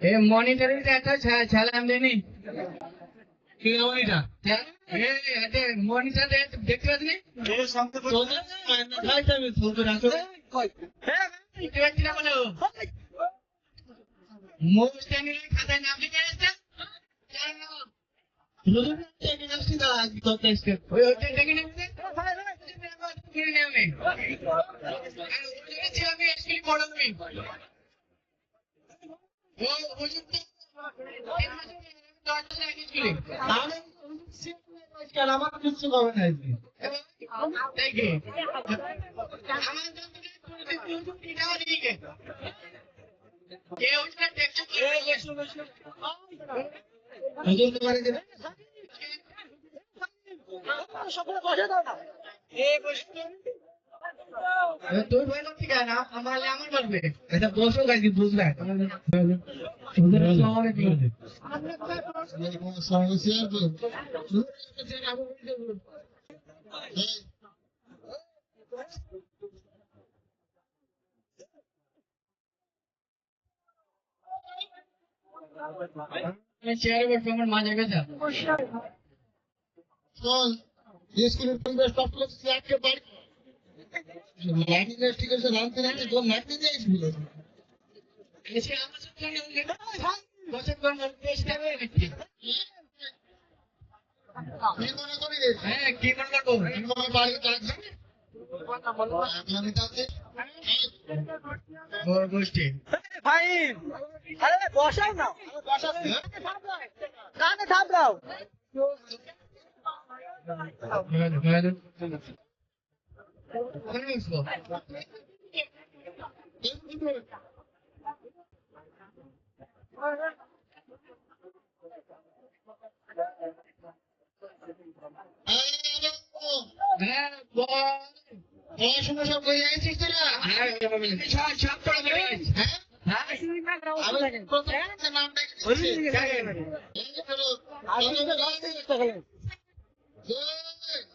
এ মনিটরে একটা ছালাম দেনি। কি মনিটা এ এতে মনিটর দেখতে পাচ্ছি তোদের মাইনা খাইতে আমি ফোন রাখো দেখতে পাচ্ছি না? বলো মোস্ট খাতায় নাম লিখে আসছে। আমার কিছু হবে না দেখে। আমার যন্ত্রণা করতে ইউটিউব দিনাও দিকে কে ওটা দেখছ হুজুর তোমারে যে তুই ভয় করতে কেন আমার আমার বলবে এটা বসো গাইছি বুঝলে হুজুর আসসালামু আলাইকুম সমস্যা তো চেয়ারে বসে আমার মা জায়গা স্কুলের পরিবেশ সব লোক আজকে লাইন ইনভেস্টিগেশন আনতে না তো নাকতে যাইছিল এসে আমার সাথে বসে কোন চেষ্টা করে কি মনে করি রে হ্যাঁ কি মনে করব? আমি মনে বাড়ি আমি গোষ্ঠী। ফাইন। আরে বসাও না। কানে থাপ দাও হ্যাঁ পড়াশোনা সব করে যাইছিস তোরা? হ্যাঁ সব সব পড়া হ্যাঁ?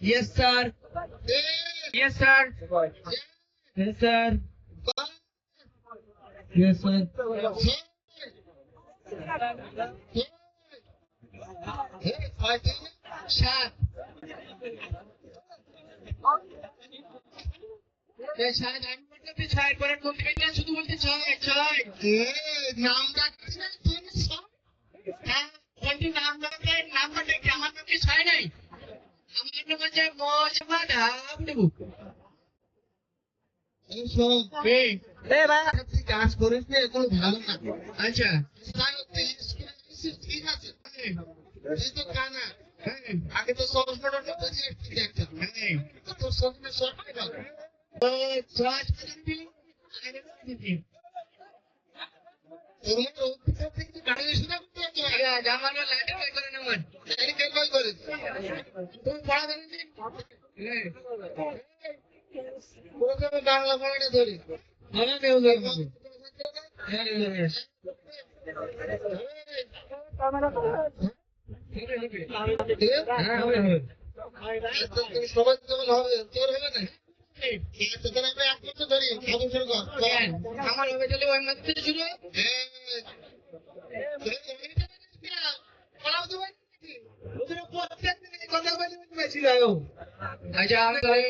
Yes, sir. Yes, sir. Yes, sir. Yes, sir. Şah. Ve şahiden হ্যাঁ কাজ করিস না এগুলো ভালো না। আচ্ছা। ঠিক আছে? এই, তো কানা। আগে তো সব ফটোটা বুঝে দেখতে এই। তোর সঙ্গে সব ঠিক বাংলা পড়াটা ধরি আমার সবাই যেমন হবে তোর হবে না? আমরা হবে চলে ওই মাত্র শুরু আচ্ছা আমি তাহলে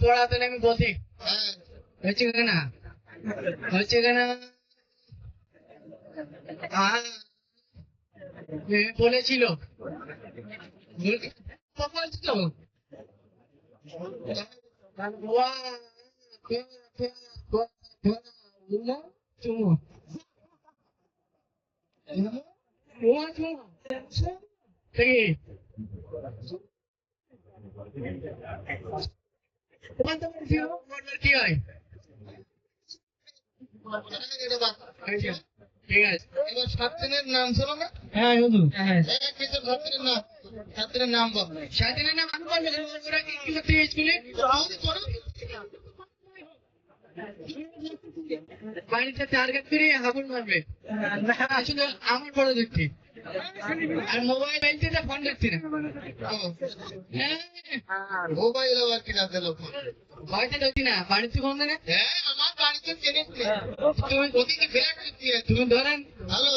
পড়াতে আমি বসি হচ্ছে কেনা হচ্ছে কেনা বলেছিল বল- বলছিল চুমো কি হয় ঠিক আছে এবার ছাত্রের নাম শোনো না হ্যাঁ। হ্যাঁ পিছনে নাম ছাত্রের নাম বল। সাথে না আমি বলব ওরা কি কি করতে স্কুলে বাড়িতে টার্গেট করে হাবুল মারবে। শুধু আমার বড় দেখতে আর মোবাইল বাইলতে ফোন দেখছি না। হ্যাঁ। মোবাইল আবার কিনা দিল ভয়তে দেখছি না বাড়িতে ফোন দেয় হ্যাঁ আমার বাড়িতে চেনে তুমি ওদিকে করতে তুমি ধরেন। হ্যালো।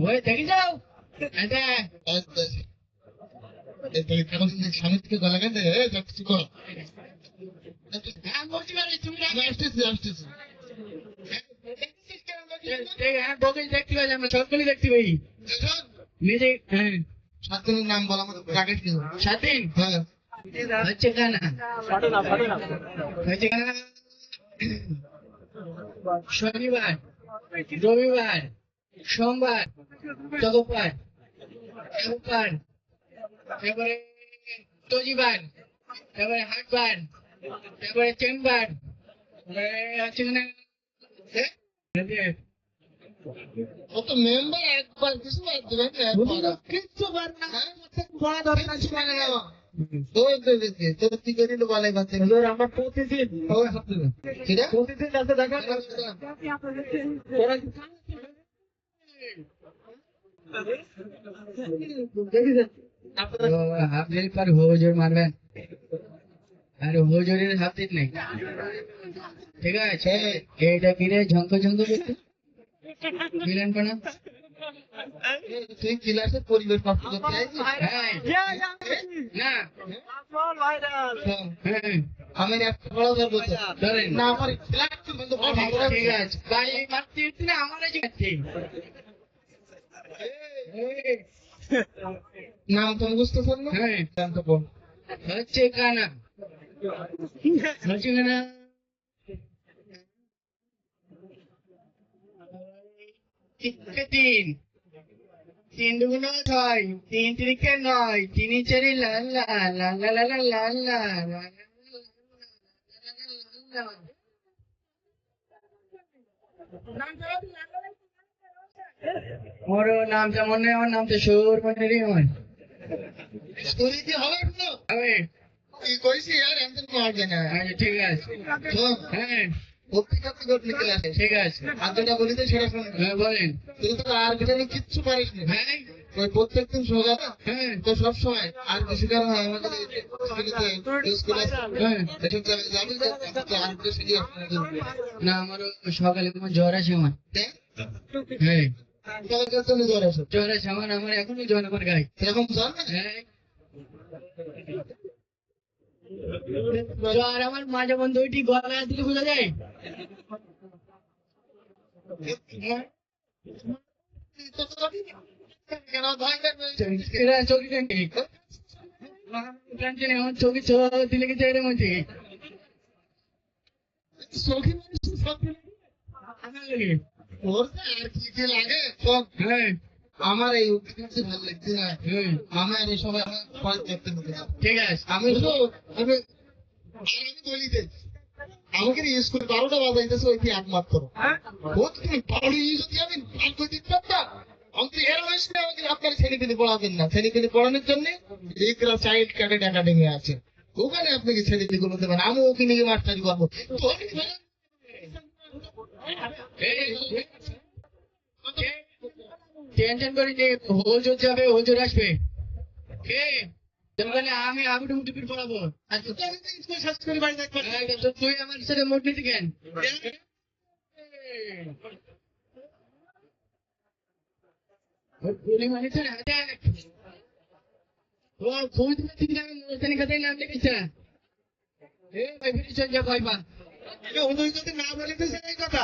ওই দেখি যাও থেকে গলা যা কিছু কর সাতজনের নাম বলা কি হ্যাঁ। হচ্ছে কানা। কানা। শনিবার রবিবার সোমবার তগবার রোববার তারপরে তজিবার তারপরে হাটবার তারপরে চেম্বার মেম্বার একবার কিছু কিচ্ছু বার না? দরকার ছিল না। আমরা প্রতিদিন প্রতিদিন দেখা হাফ পর হুজুর মারবেন আর হুজুরের দিল নেই ঠিক আছে। এইটা কিরে ঝঙ্ক ঝঙ্ক করতে মিলেন কোনা তুই ক্লাসের পরিবেশ নষ্ট করতে না আমি একটা বড় ধরবো না আমার ক্লাস কিন্তু ঠিক আছে ভাই মারতে না আমার নাম তো বুঝতেছেন না হ্যাঁ বল হচ্ছে কানা হচ্ছে কানা তিন তিন দুগুণ ছয় তিন তিরিকে নয় তিন চারি লাল লাল লাল লাল লাল লাল লাল মোর নাম নেই আমার নাম তো সুর মনে আমার স্টোরি কি হবে। আমি কি কইছি আর এমন পাওয়া যায় না। আচ্ছা ঠিক আছে। হ্যাঁ। পত্রিকা থেকে উঠলি ক্লাসে। ঠিক আছে। আর যেটা বলিতে সেটা শুনবি হ্যাঁ বলেন। তুই তো আর যেটা কিচ্ছু পারিস না। হ্যাঁ। ওই প্রত্যেকদিন সোজা হ্যাঁ। তো সব সময় আর কারণ হয়। আমাদের হ্যাঁ জানি না সকালে তোমার জ্বর আছে আমার। হ্যাঁ। জ্বর আসে জ্বর আছে আমার আমার এখনই জ্বর আমার গায়ে। এরকম জ্বর হ্যাঁ। জ্বর আমার মাঝে বন্ধু ওইটি গলা দিলে বোঝা যায়? চোখে দিলে কি চাই মধ্যে চোখে মানুষ সত্যি আমার হ্যাঁ। আমার এই উঠতে ভালো লাগছে না। আমার এই সবাই আমার দেখতে হবে। ঠিক আছে। আমি তো আমি বলি আমাকে স্কুল বারোটা বাজাইতেছে ওই একমাত্র যদি আমি করে? দিতে পারতাম আমি এর বয়সে আমাকে আপনার ছেলেপিলি পড়াবেন না। ছেলেপিলি পড়ানোর জন্য রিকরা চাইল্ড ক্যাডেট একাডেমি আছে। ওখানে আপনাকে ছেলেপিলি গুলো দেবেন আমি ওকে নিয়ে মাস্টারি করব। তো টেনশন করি যে হুজুর যাবে হুজুর আসবে। কে? আমি টুপির পড়াবো আমি এই তো তুই আমার সাথে মোট নিতে কেন? খুঁজ দিতে খাতায় নাম লিখেছে এ ভাই যা পা হুজুর যদি না বলিতেছে এই কথা।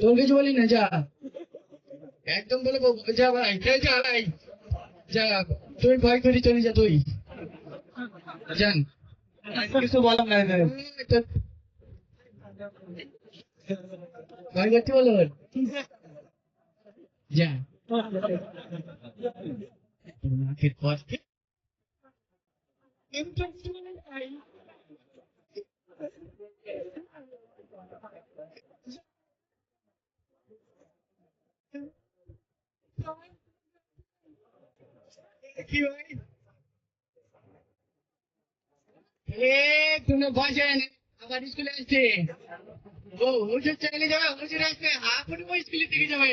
তোর কিছু বলি না যা। একদম বলে যা ভাই যা ভাই। যা তুই ভয় করে চলে যা তুই। জান কিছু বলার নাই ভয় করতে বলো। যা। নাকের কষ্টে interfere and তুমি বসেন আবার স্কুলে আসছে। ও হুজুর চাইলে যাবে, হুজুর আসবে। আপনি স্কুলের থেকে যাবে